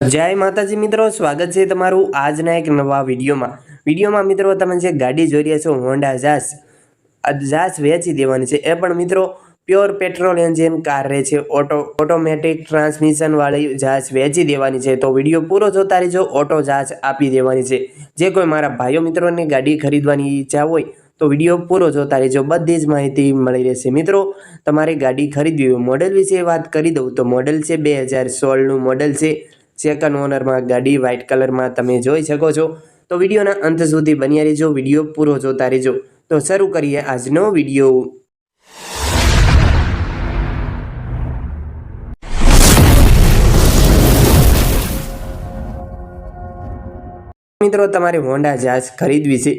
જય માતાજી મિત્રો, સ્વાગત છે તમારું આજના એક નવા વિડીયોમાં. વિડીયોમાં મિત્રો તમે જે ગાડી જોઈ રહ્યા છો હોન્ડા જાસ ઝાસ વેચી દેવાની છે. એ પણ મિત્રો પ્યોર પેટ્રોલ એન્જિન કાર રહે છે. ઓટો ઓટોમેટિક ટ્રાન્સમિશનવાળી જાસ વેચી દેવાની છે. તો વીડિયો પૂરો જોતા રહેજો ઓટો જાસ આપી દેવાની છે. જે કોઈ મારા ભાઈઓ મિત્રોને ગાડી ખરીદવાની ઈચ્છા હોય, તો વીડિયો પૂરો જોતા રહેજો. બધી જ માહિતી મળી રહેશે. મિત્રો, તમારે ગાડી ખરીદવી હોય મોડેલ વિશે વાત કરી દઉં તો મોડેલ છે, બે હજાર સોળનું મોડેલ છે. સેકન્ડ ઓનરમાં ગાડી વ્હાઇટ કલરમાં તમે જોઈ શકો છો. તો વિડીયોના અંત સુધી બન્યા રહેજો, વીડિયો પૂરો જોતા રહેજો. તો શરૂ કરીએ આજનો વીડિયો. મિત્રો, તમારે હોન્ડા જાઝ ખરીદવી છે.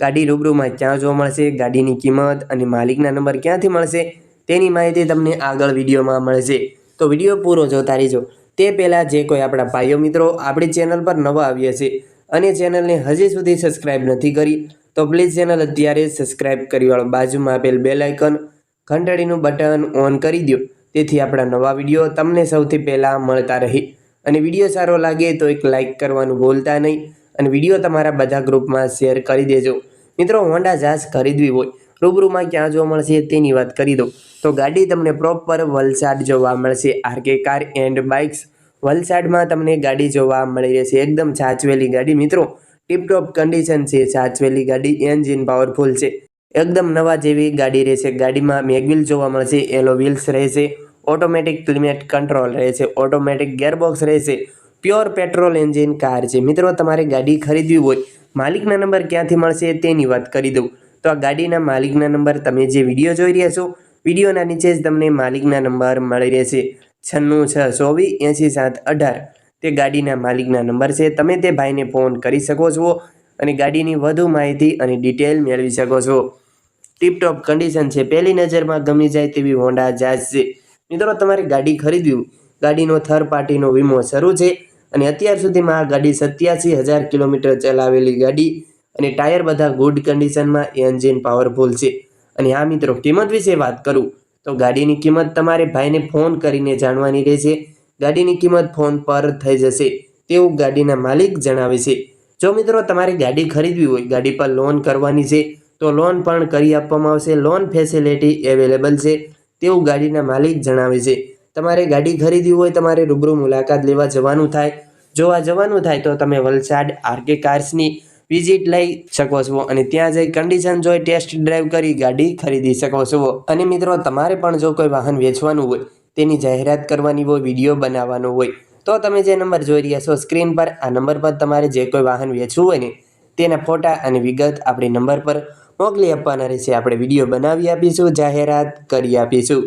ગાડી રૂબરૂમાં ક્યાં જોવા મળશે, ગાડીની કિંમત અને માલિકના નંબર ક્યાંથી મળશે, તેની માહિતી તમને આગળ વિડીયોમાં મળશે. તો વીડિયો પૂરો જોતા રહેજો. તે પહેલાં જે કોઈ આપણા ભાઈઓ મિત્રો આપણી ચેનલ પર નવા આવ્યા છે, અને ચેનલને હજી સુધી સબસ્ક્રાઈબ નથી કરી, તો પ્લીઝ ચેનલ અત્યારે સબસ્ક્રાઈબ કરી વાળો, બાજુમાં આપેલ બેલ આઇકન ઘંટડીનું બટન ઓન કરી દો તેથી આપણા નવા વીડિયો તમને સૌથી પહેલાં મળતા રહે. અને વીડિયો સારો લાગે તો એક લાઇક કરવાનું ભૂલતા નહીં, અને વીડિયો તમારા બધા ગ્રુપમાં શેર કરી દેજો. મિત્રો, હોન્ડા જાઝ ખરીદવી હોય રૂબરૂમાં ક્યાં જોવા મળશે તેની વાત કરી દઉં. તો ગાડી તમને પ્રોપર વલસાડ જોવા મળશે. આરકે કાર એન્ડ બાઇક્સ વલસાડમાં તમને ગાડી જોવા મળી રહેશે. એકદમ સાચવેલી ગાડી મિત્રો. ટીપટોપ કન્ડિશન છે. સાચવેલી ગાડી. એન્જિન પાવરફુલ છે. એકદમ નવા જેવી ગાડી રહેશે. ગાડીમાં મેગવિલ જોવા મળશે. એલો વ્હીલ્સ રહેશે. ઓટોમેટિક ક્લિમેટ કંટ્રોલ રહેશે. ઓટોમેટિક ગેરબોક્સ રહેશે. પ્યોર પેટ્રોલ એન્જિન કાર છે. મિત્રો, તમારે ગાડી ખરીદવી હોય, માલિકના નંબર ક્યાંથી મળશે તેની વાત કરી દઉં. તો આ ગાડીના માલિકના નંબર તમે જે વીડિયો જોઈ રહ્યા છો, વિડીયોના નીચે જ તમને માલિકના નંબર મળી રહેશે. છન્નું, છ, ચોવીસ એંસી સાત, અઢાર. તે ગાડીના માલિકના નંબર છે. તમે તે ભાઈને ફોન કરી શકો છો અને ગાડીની વધુ માહિતી અને ડિટેલ મેળવી શકો છો. ટીપટોપ કન્ડિશન છે. પહેલી નજરમાં ગમી જાય તેવી હોન્ડા જાજ છે. મિત્રો, તમારે ગાડી ખરીદવી. ગાડીનો થર્ડ પાર્ટીનો વીમો શરૂ છે અને અત્યાર સુધીમાં આ ગાડી સત્યાસી હજાર કિલોમીટર ચલાવેલી ગાડી અને ટાયર બધા ગુડ કન્ડિશનમાં એન્જિન પાવરફુલ છે. અને આ મિત્રો, કિંમત વિશે વાત કરું, તો ગાડીની કિંમત તમારે ભાઈને ફોન કરીને જાણવાની રહેશે. ગાડીની કિંમત ફોન પર થઈ જશે, તેવું ગાડીના માલિક જણાવે છે. જો મિત્રો, તમારે ગાડી ખરીદવી હોય, ગાડી પર લોન કરવાની છે, તો લોન પણ કરી આપવામાં આવશે. લોન ફેસિલિટી અવેલેબલ છે, તેવું ગાડીના માલિક જણાવે છે. તમારે ગાડી ખરીદવી હોય, તમારે રૂબરૂ મુલાકાત લેવા જવાનું થાય. જોવા જવાનું થાય, તો તમે વલસાડ આરકે કાર્સની વિઝિટ લઈ શકો છો અને ત્યાં જઈ કન્ડિશન જોઈ ટેસ્ટ ડ્રાઈવ કરી ગાડી ખરીદી શકો છો. અને મિત્રો, તમારે પણ જો કોઈ વાહન વેચવાનું હોય, તેની જાહેરાત કરવાની હોય, વીડિયો બનાવવાનો હોય, તો તમે જે નંબર જોઈ રહ્યા છો સ્ક્રીન પર, આ નંબર પર તમારે જે કોઈ વાહન વેચવું હોય ને, તેના ફોટા અને વિગત આપણી નંબર પર મોકલી આપવાના રહેશે. આપણે વીડિયો બનાવી આપીશું, જાહેરાત કરી આપીશું.